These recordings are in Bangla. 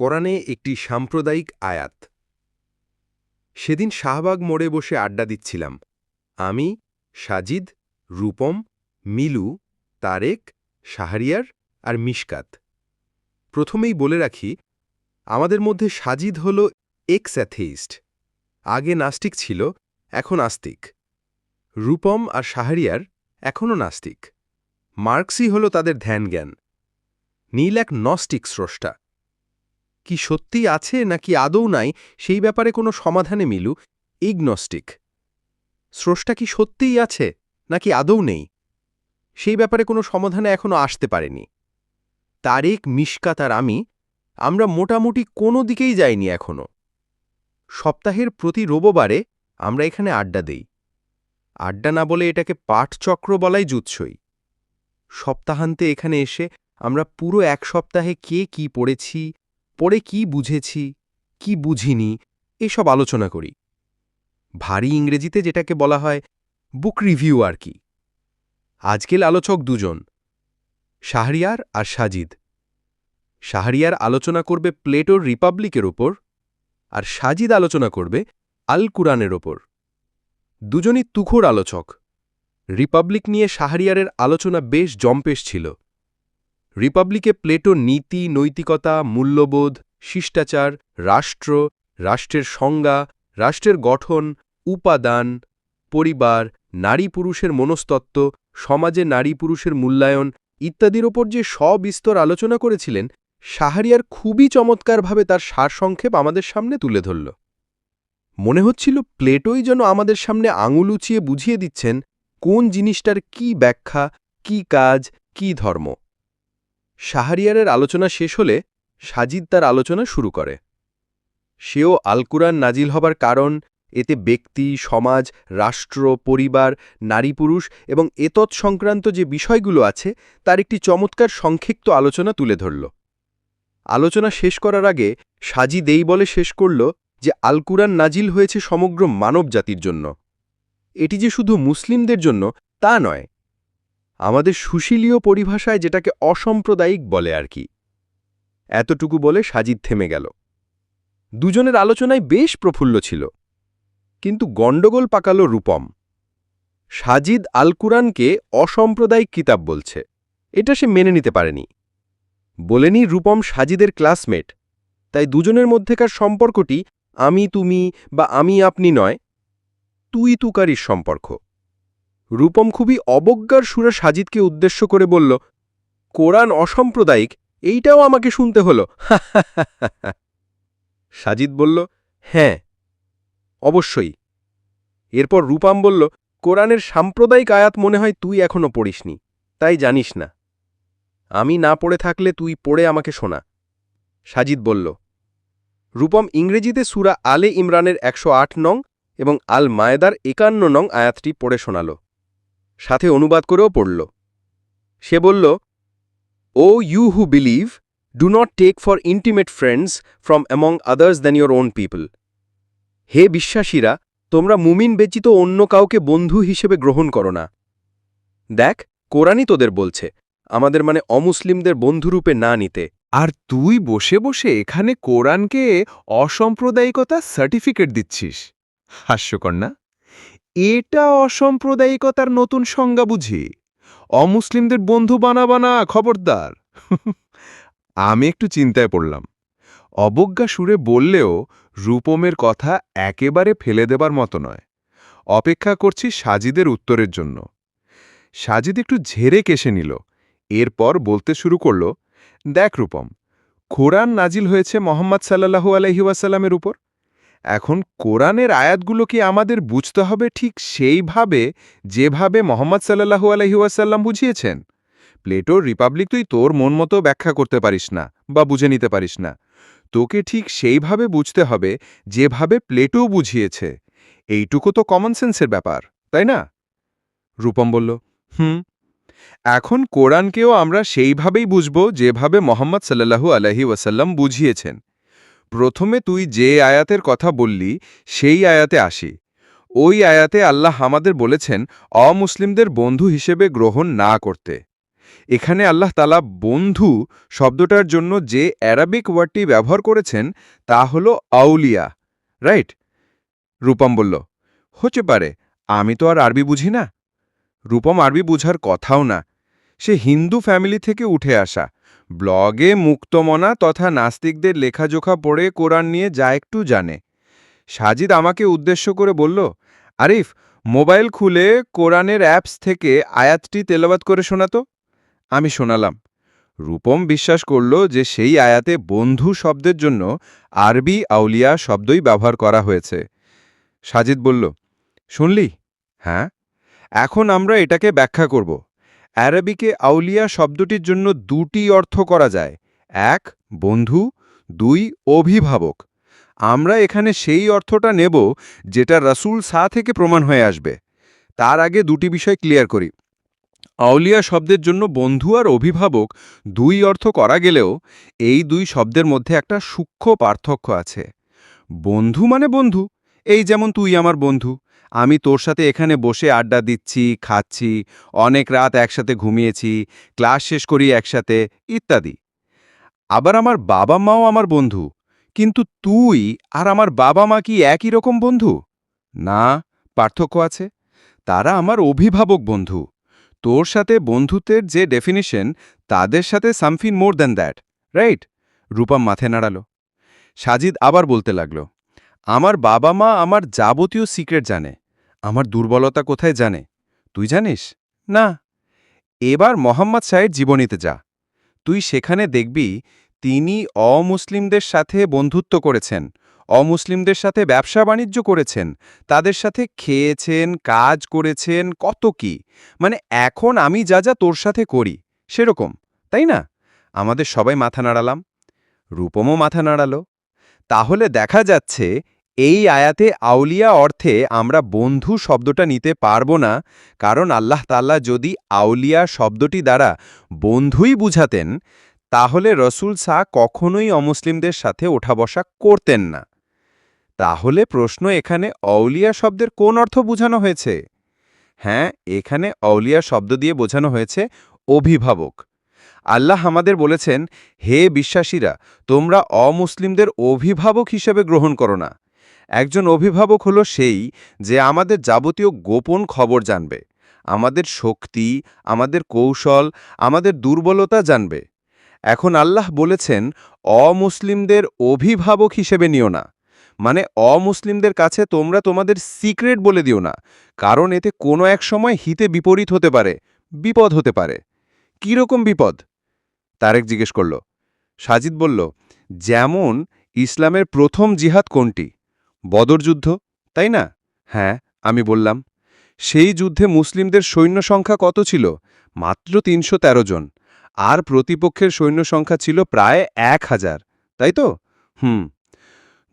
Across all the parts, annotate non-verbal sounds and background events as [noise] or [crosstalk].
কোরআনে একটি সাম্প্রদায়িক আয়াত। সেদিন শাহবাগ মোড়ে বসে আড্ডা দিচ্ছিলাম। আমি, সাজিদ, রূপম, মিলু, তারেক, শাহরিয়ার আর মিশকাত। প্রথমেই বলে রাখি, আমাদের মধ্যে সাজিদ হল এক্স অ্যাথেইস্ট আগে নাস্তিক ছিল, এখন আস্তিক। রূপম আর শাহরিয়ার এখনও নাস্তিক। মার্কসই হল তাদের ধ্যানজ্ঞান। নীল এক নস্টিক স্রষ্টা। কি সত্যিই আছে নাকি আদৌ নাই, সেই ব্যাপারে কোনো সমাধানে মিলু। ইগনস্টিক স্রষ্টা কি সত্যিই আছে নাকি আদৌ নেই? সেই ব্যাপারে কোনো সমাধানে এখনও আসতে পারেনি। তারেক মিশকাত আর আমি, আমরা মোটামুটি কোনো দিকেই যাইনি এখনও সপ্তাহের প্রতি রোববারে আমরা এখানে আড্ডা দেই। আড্ডা না বলে এটাকে পাঠচক্র বলাই জুৎসই। সপ্তাহান্তে এখানে এসে আমরা পুরো এক সপ্তাহে কে কি পড়েছি পড়ে কি বুঝেছি, কি বুঝিনি, এসব আলোচনা করি। ভারী ইংরেজিতে যেটাকে বলা হয় বুক রিভিউ আর কি। আজকের আলোচক দুজন, শাহরিয়ার আর সাজিদ। শাহরিয়ার আলোচনা করবে প্লেটোর রিপাবলিকের ওপর আর সাজিদ আলোচনা করবে আল কুরআনের ওপর। দুজনই তুখোর আলোচক। রিপাবলিক নিয়ে শাহরিয়ারের আলোচনা বেশ জম্পেশ ছিল। রিপাবলিকে প্লেটো নীতি, নৈতিকতা, মূল্যবোধ, শিষ্টাচার, রাষ্ট্র, রাষ্ট্রের সংজ্ঞা, রাষ্ট্রের গঠন, উপাদান, পরিবার নারী পুরুষের মনস্তত্ত্ব, সমাজে নারী পুরুষের মূল্যায়ন ইত্যাদির ওপর যে সবিস্তর আলোচনা করেছিলেন সাহারিয়ার খুবই চমৎকারভাবে তার সারসংক্ষেপ আমাদের সামনে তুলে ধরল। মনে হচ্ছিল প্লেটোই যেন আমাদের সামনে আঙুল উচিয়ে বুঝিয়ে দিচ্ছেন কোন জিনিসটার কি ব্যাখ্যা, কি কাজ, কি ধর্ম। শাহরিয়ারের আলোচনা শেষ হলে সাজিদ তার আলোচনা শুরু করে। সেও আলকুরান নাজিল হবার কারণ, এতে ব্যক্তি, সমাজ, রাষ্ট্র, পরিবার নারী পুরুষ এবং এতৎ সংক্রান্ত যে বিষয়গুলো আছে, তার একটি চমৎকার সংক্ষিপ্ত আলোচনা তুলে ধরল। আলোচনা শেষ করার আগে সাজিদ এই বলে শেষ করল যে আলকুরান নাজিল হয়েছে সমগ্র মানব জাতির জন্য। এটি যে শুধু মুসলিমদের জন্য, তা নয় আমাদের সুশীলীয় পরিভাষায় যেটাকে অসাম্প্রদায়িক বলে আর কি। এতটুকু বলে সাজিদ থেমে গেল। দুজনের আলোচনায় বেশ প্রফুল্ল ছিল। কিন্তু গণ্ডগোল পাকাল রূপম। সাজিদ আল কুরআনকে অসাম্প্রদায়িক কিতাব বলছে। এটা সে মেনে নিতে পারেনি। বলেনি, রূপম সাজিদের ক্লাসমেট। তাই দুজনের মধ্যেকার সম্পর্কটি আমি তুমি বা আমি আপনি নয় তুই তুকারির সম্পর্ক। রূপম খুবই অবজ্ঞার সুরে সাজিদকে উদ্দেশ্য করে বলল, কোরআন অসাম্প্রদায়িক, এইটাও আমাকে শুনতে হল। [laughs] সাজিদ বলল হ্যাঁ অবশ্যই। এরপর রূপাম বলল, কোরআনের সাম্প্রদায়িক আয়াত মনে হয় তুই এখনও পড়িসনি, তাই জানিস না। আমি না পড়ে থাকলে তুই পড়ে আমাকে শোনা। সাজিদ বলল, রূপম ইংরেজিতে সুরা আলে ইমরানের একশো আট নং এবং আল মায়েদার একান্ন নং আয়াতটি পড়ে শোনাল। সাথে অনুবাদ করেও পড়ল। সে বলল, O, you who believe, do not take for intimate friends from among others than your own people. হে বিশ্বাসীরা, তোমরা মুমিন ব্যচিত অন্য কাউকে বন্ধু হিসেবে গ্রহণ করো না। দেখ, কোরআনই তোদের বলছে, আমাদের মানে অমুসলিমদের বন্ধুরূপে না নিতে। আর তুই বসে বসে এখানে কোরআনকে অসাম্প্রদায়িকতা সার্টিফিকেট দিচ্ছিস। হাস্যকর না? এটা অসাম্প্রদায়িকতার নতুন সংজ্ঞা বুঝি। অমুসলিমদের বন্ধু বানাবা না খবরদার। [laughs] আমি একটু চিন্তায় পড়লাম। অবজ্ঞা সুরে বললেও রূপমের কথা একেবারে ফেলে দেবার মতো নয়। অপেক্ষা করছি সাজিদের উত্তরের জন্য। সাজিদ একটু ঝেড়ে কেসে নিল। এরপর বলতে শুরু করল, দেখ রূপম, কোরআন নাজিল হয়েছে মোহাম্মদ সাল্লাহু আলহিউসাল্লামের উপর। এখন কোরআনের আয়াতগুলো কি আমাদের বুঝতে হবে ঠিক সেইভাবে যেভাবে মোহাম্মদ সাল্লাহু আলহিউসাল্লাম বুঝিয়েছেন? প্লেটোর রিপাবলিক তুই তোর মন মতো ব্যাখ্যা করতে পারিস না বা বুঝে নিতে পারিস না। তোকে ঠিক সেইভাবে বুঝতে হবে যেভাবে প্লেটো বুঝিয়েছে। এইটুকু তো কমন সেন্সের ব্যাপার, তাই না? রূপম বলল, হুম। এখন কোরআনকেও আমরা সেইভাবেই বুঝব যেভাবে মোহাম্মদ সাল্লাহু আলহি ওয়াসাল্লাম বুঝিয়েছেন। প্রথমে তুই যে আয়াতের কথা বললি, সেই আয়াতে আসি। ওই আয়াতে আল্লাহ আমাদের বলেছেন, অমুসলিমদের বন্ধু হিসেবে গ্রহণ না করতে। এখানে আল্লাহ তালা বন্ধু শব্দটার জন্য যে অ্যারাবিক ওয়ার্ডটি ব্যবহার করেছেন, তা হল আউলিয়া, রাইট? রূপম বলল, হতে পারে, আমি তো আর আরবি বুঝি না। রূপম আরবি বুঝার কথাও না। সে হিন্দু ফ্যামিলি থেকে উঠে আসা। ব্লগে মুক্তমনা তথা নাস্তিকদের লেখাজোখা পড়ে কোরআন নিয়ে যা একটু জানে। সাজিদ আমাকে উদ্দেশ্য করে বলল, আরিফ, মোবাইল খুলে কোরআনের অ্যাপস থেকে আয়াতটি তেলাবাত করে শোনাতো আমি শোনালাম। রূপম বিশ্বাস করল যে সেই আয়াতে বন্ধু শব্দের জন্য আরবি আউলিয়া শব্দই ব্যবহার করা হয়েছে। সাজিদ বলল, শুনলি? হ্যাঁ। এখন আমরা এটাকে ব্যাখ্যা করব। অ্যারাবিকে আউলিয়া শব্দটির জন্য দুটি অর্থ করা যায়। এক, বন্ধু, দুই, অভিভাবক। আমরা এখানে সেই অর্থটা নেব যেটা রাসূল সা থেকে প্রমাণ হয়ে আসবে। তার আগে দুটি বিষয় ক্লিয়ার করি। আউলিয়া শব্দের জন্য বন্ধু আর অভিভাবক দুই অর্থ করা গেলেও এই দুই শব্দের মধ্যে একটা সূক্ষ্ম পার্থক্য আছে। বন্ধু মানে বন্ধু। এই যেমন তুই আমার বন্ধু আমি তোর সাথে এখানে বসে আড্ডা দিচ্ছি, খাচ্ছি, অনেক রাত একসাথে ঘুমিয়েছি, ক্লাস শেষ করি একসাথে, ইত্যাদি। আবার আমার বাবা মাও আমার বন্ধু, কিন্তু তুই আর আমার বাবা মা কি একই রকম বন্ধু? না, পার্থক্য আছে। তারা আমার অভিভাবক বন্ধু। তোর সাথে বন্ধুত্বের যে ডেফিনিশন তাদের সাথে something more than that right Rupam মাথে নাড়াল। সাজিদ আবার বলতে লাগল, আমার বাবা মা আমার যাবতীয় সিক্রেট জানে। আমার দুর্বলতা কোথায় জানে? তুই জানিস? না। এবার মোহাম্মদ সাহেব জীবনীতে যা। তুই সেখানে দেখবি তিনি অমুসলিমদের সাথে বন্ধুত্ব করেছেন অমুসলিমদের সাথে ব্যবসা বাণিজ্য করেছেন তাদের সাথে খেয়েছেন কাজ করেছেন কত কি। মানে এখন আমি যা যা তোর সাথে করি সেরকম তাই না? আমাদের সবাই মাথা নাড়ালাম। রূপমও মাথা নাড়ালো। তাহলে দেখা যাচ্ছে এই আয়াতে আউলিয়া অর্থে আমরা বন্ধু শব্দটা নিতে পারব না, কারণ আল্লাহ তাল্লাহ যদি আউলিয়া শব্দটি দ্বারা বন্ধুই বুঝাতেন, তাহলে রসুল শাহ কখনোই অমুসলিমদের সাথে ওঠা বসা করতেন না। তাহলে প্রশ্ন এখানে অউলিয়া শব্দের কোন অর্থ বোঝানো হয়েছে? হ্যাঁ এখানে অউলিয়া শব্দ দিয়ে বোঝানো হয়েছে অভিভাবক। আল্লাহ আমাদের বলেছেন, হে বিশ্বাসীরা, তোমরা অমুসলিমদের অভিভাবক হিসেবে গ্রহণ করো না। একজন অভিভাবক হলো সেই যে আমাদের যাবতীয় গোপন খবর জানবে, আমাদের শক্তি, আমাদের কৌশল, আমাদের দুর্বলতা জানবে। এখন আল্লাহ বলেছেন, অমুসলিমদের অভিভাবক হিসেবে নিও না। মানে অমুসলিমদের কাছে তোমরা তোমাদের সিক্রেট বলে দিও না, কারণ এতে কোনো এক সময় হিতে বিপরীত হতে পারে, বিপদ হতে পারে। কীরকম বিপদ? তারেক জিজ্ঞেস করল। সাজিদ বলল, যেমন ইসলামের প্রথম জিহাদ কোনটি? বদর যুদ্ধ, তাই না? হ্যাঁ আমি বললাম। সেই যুদ্ধে মুসলিমদের সৈন্য সংখ্যা কত ছিল? মাত্র তিনশো তেরো জন। আর প্রতিপক্ষের সৈন্য সংখ্যা ছিল প্রায় এক হাজার। তাই তো? হুম।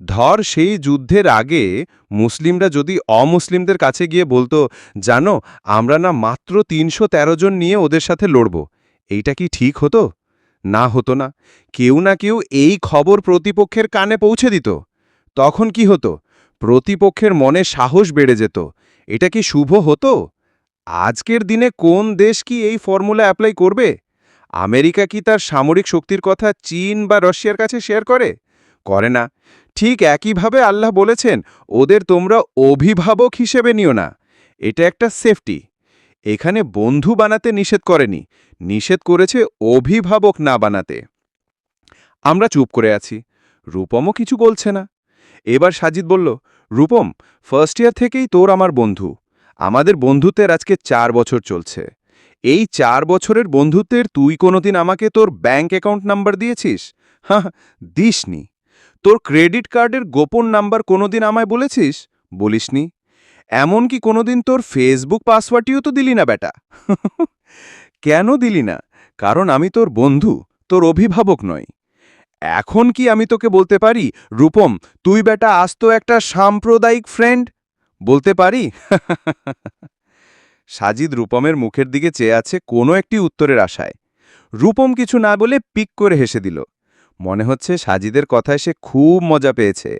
ধর সেই যুদ্ধের আগে মুসলিমরা যদি অমুসলিমদের কাছে গিয়ে বলতো, জানো, আমরা না মাত্র তিনশো তেরো জন নিয়ে ওদের সাথে লড়ব। এইটা কি ঠিক হতো? না হতো না। কেউ না কেউ এই খবর প্রতিপক্ষের কানে পৌঁছে দিত। তখন কি হতো? প্রতিপক্ষের মনে সাহস বেড়ে যেত। এটা কি শুভ হতো? আজকের দিনে কোন দেশ কি এই ফর্মুলা অ্যাপ্লাই করবে? আমেরিকা কি তার সামরিক শক্তির কথা চীন বা রাশিয়ার কাছে শেয়ার করে? করে না। ঠিক একইভাবে আল্লাহ বলেছেন, ওদের তোমরা অভিভাবক হিসেবে নিও না। এটা একটা সেফটি। এখানে বন্ধু বানাতে নিষেধ করেনি। নিষেধ করেছে অভিভাবক না বানাতে। আমরা চুপ করে আছি। রূপমও কিছু বলছে না। এবার সাজিদ বলল, রূপম ফার্স্ট ইয়ার থেকেই তোর আমার বন্ধু। আমাদের বন্ধুত্বের আজকে চার বছর চলছে। এই চার বছরের বন্ধুত্বের তুই কোনোদিন আমাকে তোর ব্যাঙ্ক অ্যাকাউন্ট নাম্বার দিয়েছিস? হ্যাঁ দিসনি। তোর ক্রেডিট কার্ডের গোপন নাম্বার কোনোদিন আমায় বলেছিস? বলিসনি। এমনকি কোনোদিন তোর ফেসবুক পাসওয়ার্ডটিও তো দিলি না, বেটা? [laughs] কেন দিলি না? কারণ আমি তোর বন্ধু, তোর অভিভাবক নই। এখন কি আমি তোকে বলতে পারি? রূপম, তুই বেটা আস্ত একটা সাম্প্রদায়িক ফ্রেন্ড বলতে পারি? [laughs] সাজিদ রূপমের মুখের দিকে চেয়ে আছে কোনো একটি উত্তরের আশায়। রূপম কিছু না বলে পিক করে হেসে দিল। মনে হচ্ছে সাজিদের কথায় সে খুব মজা পেয়েছে।